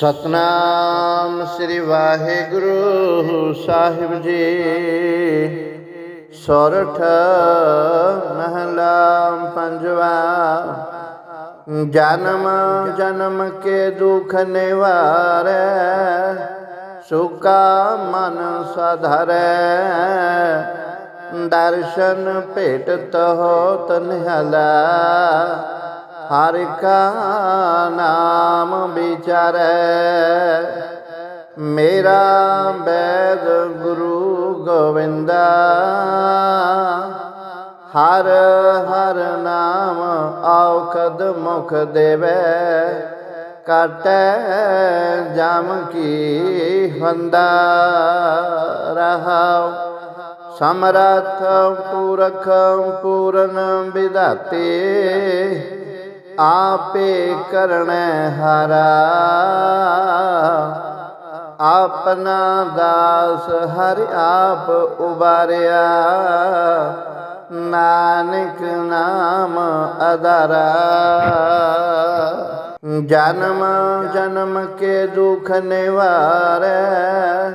ਸਤਨਾਮ ਸ੍ਰੀ ਵਾਹਿਗੁਰੂ ਸਾਹਿਬ ਜੀ। ਸੋਰਠ ਮਹਲਾ ਪੰਜਵਾ। ਜਨਮ ਜਨਮ ਕੇ ਦੁਖ ਨਿਵਾਰੈ, ਸੁਕਾ ਮਨ ਸਾਧਰੈ। ਦਰਸ਼ਨ ਭੇਟਤ ਹੋ ਤਨਹਲਾ ਹਰ ਕਾ ਨਾਮ ਵਿਚਾਰੈ। ਮੇਰਾ ਬੈਦ ਗੁਰੂ ਗੋਵਿੰਦਾ। ਹਰ ਹਰ ਨਾਮ ਔਖਦ ਮੁਖ ਦੇਵੈ। ਕਾਟੈ ਜਮ ਕੀ ਹੰਦਾ ਰਹਾਉ। ਸਮਰਥ ਪੂਰਖ ਪੂਰਨ ਵਿਦਾਤੇ ਆਪੇ ਕਰਣੈ ਹਰਾ। ਆਪਨਾ ਦਾਸ ਹਰਿ ਆਪ ਉਬਾਰਿਆ। ਨਾਨਕ ਨਾਮ ਅਦਾਰਾ ਜਨਮ ਜਨਮ ਕੇ ਦੁਖ ਨਿਵਾਰੈ।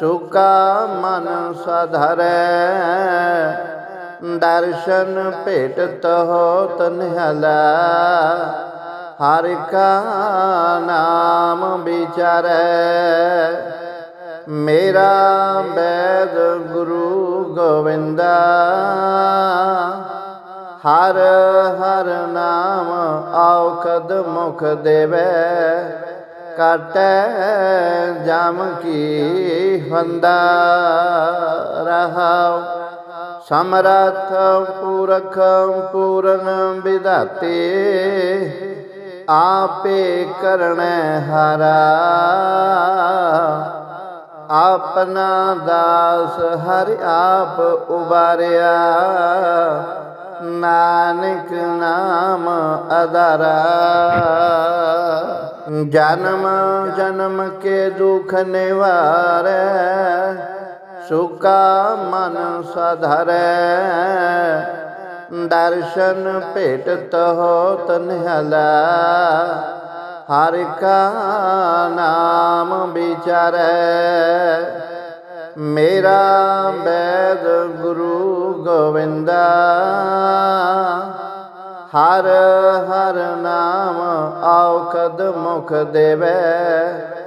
ਸੁਕਾ ਮਨ ਸਾਧਰੈ। ਦਰਸ਼ਨ ਭੇਟਤ ਹੋ ਤਨਹਲਾ ਹਰਿ ਕਾ ਨਾਮ ਵਿਚਾਰੈ। ਮੇਰਾ ਬੈਦ ਗੁਰੂ ਗੋਵਿੰਦਾ। ਹਰ ਹਰ ਨਾਮ ਔਖਦ ਮੁਖ ਦੇਵੈ। ਕਾਟੈ ਜਮ ਕੀ ਹੰਦਾ ਰਹਾਉ। ਸਮਰਥ ਪੁਰਖ ਪੂਰਨ ਵਿਦਾਤੇ ਆਪੇ ਕਰਣੈ ਹਰਾ। ਆਪਨਾ ਦਾਸ ਹਰਿ ਆਪ ਉਬਾਰਿਆ, ਨਾਨਕ ਨਾਮ ਅਦਾਰਾ ਜਨਮ ਜਨਮ ਕੇ ਦੁਖ ਨਿਵਾਰੈ ਸੁਕਾ ਮਨ ਸਾਧਰੈ, ਦਰਸ਼ਨ ਭੇਟਤ ਹੋ ਤਨਹਲਾ ਹਰ ਕਾ ਨਾਮ ਵਿਚਾਰੈ, ਮੇਰਾ ਬੈਦ ਗੁਰੂ ਗੋਵਿੰਦਾ। ਹਰ ਹਰ ਨਾਮ ਔਖਦ ਮੁਖ ਦੇਵੈ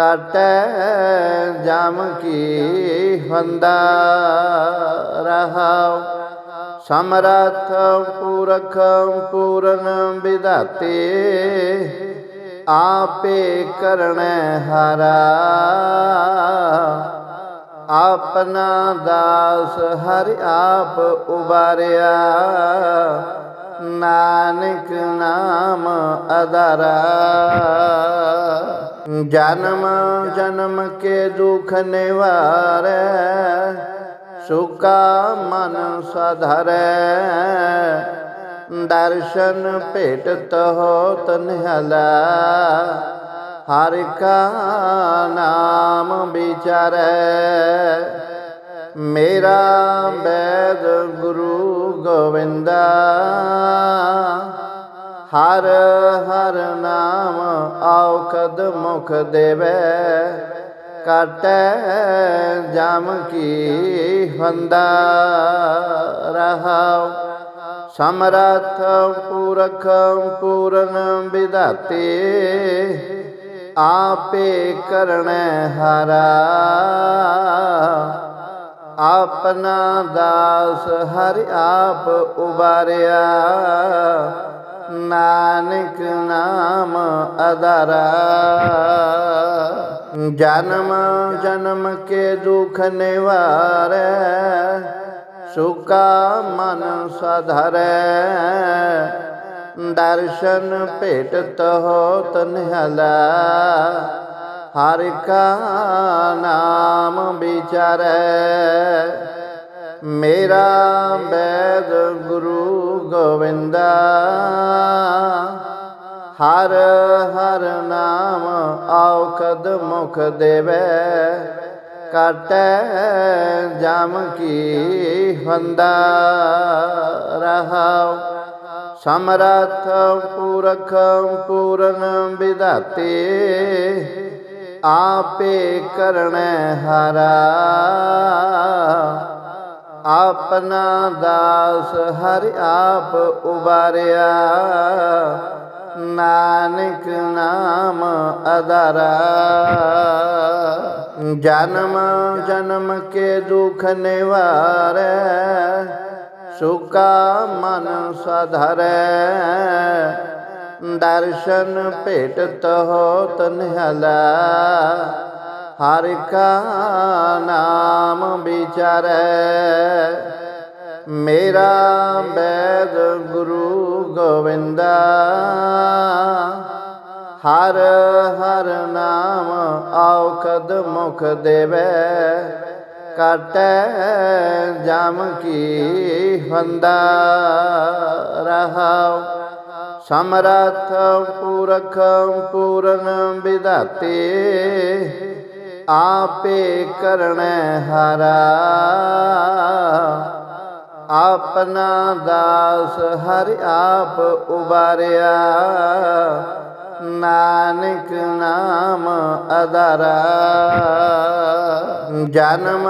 ਕਾਟੈ ਜਮ ਕੀ ਹੰਦਾ ਰਹਾਉ। ਸਮਰਥ ਪੁਰਖ ਪੂਰਨ ਵਿਦਾਤੇ ਆਪੇ ਕਰਣੈ ਹਰਾ। ਆਪਨਾ ਦਾਸ ਹਰਿ ਆਪ ਉਬਾਰਿਆ, ਨਾਨਕ ਨਾਮ ਅਦਾਰਾ ਜਨਮ ਜਨਮ ਕੇ ਦੁਖ ਨਿਵਾਰੈ, ਸੁਕਾ ਮਨ ਸਾਧਰੈ। ਦਰਸ਼ਨ ਭੇਟਤ ਹੋ ਤਨਹਲਾ ਹਰਿ ਕਾ ਨਾਮ ਵਿਚਾਰੈ। ਮੇਰਾ ਬੈਦ ਗੁਰੂ ਗੋਵਿੰਦਾ ਹਰ ਹਰ ਨਾਮ ਔਖਦ ਮੁਖ ਦੇਵੈ। ਕਾਟੈ ਜਮ ਕੀ ਹੰਦਾ ਰਹਾਉ। ਸਮਰਥ ਪੂਰਖ ਪੂਰਨ ਵਿਦਾਤੇ ਆਪੇ ਕਰਣੈ ਹਰਾ। ਆਪਨਾ ਦਾਸ ਹਰਿ ਆਪ ਉਬਾਰਿਆ। ਨਾਨਕ ਨਾਮ ਅਦਾਰਾ ਜਨਮ ਜਨਮ ਕੇ ਦੁਖ ਨਿਵਾਰੈ, ਸੁਕਾ ਮਨ ਸਾਧਰੈ। ਦਰਸ਼ਨ ਭੇਟਤ ਹੋ ਤਨਹਲਾ ਹਰਿ ਕਾ ਨਾਮ ਵਿਚਾਰੈ। ਮੇਰਾ ਬੈਦ ਗੁਰੂ ਗੋਵਿੰਦਾ ਹਰ ਹਰ ਨਾਮ ਔਖਦ ਮੁਖ ਦੇਵੈ। ਕਾਟੈ ਜਮ ਕੀ ਹੰਦਾ ਰਹਾਉ। ਸਮਰਥ ਪੂਰਖ ਪੂਰਨ ਵਿਦਾਤੇ ਆਪੇ ਕਰਣੈ ਹਰਾ। ਆਪਨਾ ਦਾਸ ਹਰਿ ਆਪ ਉਬਾਰਿਆ। ਨਾਨਕ ਨਾਮ ਅਦਾਰਾ ਜਨਮ ਜਨਮ ਕੇ ਦੁਖ ਨਿਵਾਰੈ, ਸੁਕਾ ਮਨ ਸਾਧਰੈ। ਦਰਸ਼ਨ ਭੇਟਤ ਹੋਤ ਨਿਹਲਾ, ਹਰ ਕਾ ਨਾਮ ਵਿਚਾਰੈ। ਮੇਰਾ ਬੈਦ ਗੁਰੂ ਗੋਵਿੰਦਾ, ਹਰ ਹਰ ਨਾਮ ਔਖਦ ਮੁਖ ਦੇਵੈ, ਕਾਟੈ ਜਮ ਕੀ ਫੰਦਾ ਰਹਾਉ। ਸਮਰਥ ਪੁਰਖ ਪੂਰਨ ਵਿਦਾਤੇ ਆਪੇ ਕਰਣੈ ਹਾਰਾ। ਆਪਣਾ ਦਾਸ ਹਰਿ ਆਪ ਉਬਾਰਿਆ। ਨਾਨਕ ਨਾਮ ਅਦਾਰਾ ਜਨਮ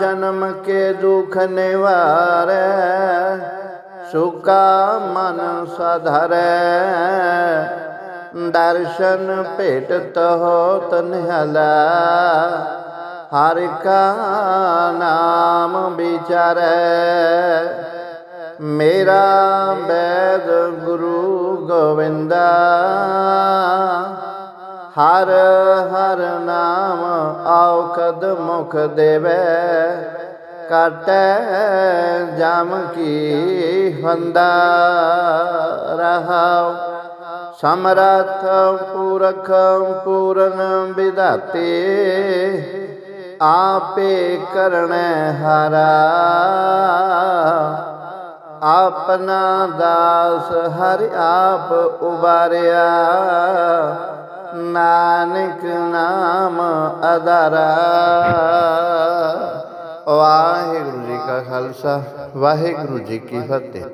ਜਨਮ ਕੇ ਦੁਖ ਨਿਵਾਰੈ, ਸੁਕਾ ਮਨ ਸਾਧਰੈ। ਦਰਸ਼ਨ ਭੇਟਤ ਹੋਤ ਨਿਹਲਾ। ਹਰ ਕਾ ਨਾਮ ਵਿਚਾਰੈ। ਮੇਰਾ ਬੈਦ ਗੁਰੂ ਗੋਵਿੰਦਾ। ਹਰ ਹਰ ਨਾਮ ਔਖਦ ਮੁਖ ਦੇਵੈ। ਕਾਟੈ ਜਮ ਕੀ ਫੰਦਾ ਰਹਾਉ। ਸਮਰਥ ਪੁਰਖ ਪੂਰਨ ਵਿਦਾਤੇ ਆਪੇ ਕਰਣੈ ਹਾਰਾ। ਆਪਨਾ ਦਾਸ ਹਰਿ ਆਪ ਉਬਾਰਿਆ। ਨਾਨਕ ਨਾਮ ਅਦਾਰਾ ਵਾਹਿਗੁਰੂ ਜੀ ਕਾ ਖਾਲਸਾ, ਵਾਹਿਗੁਰੂ ਜੀ ਕੀ ਫਤਿਹ।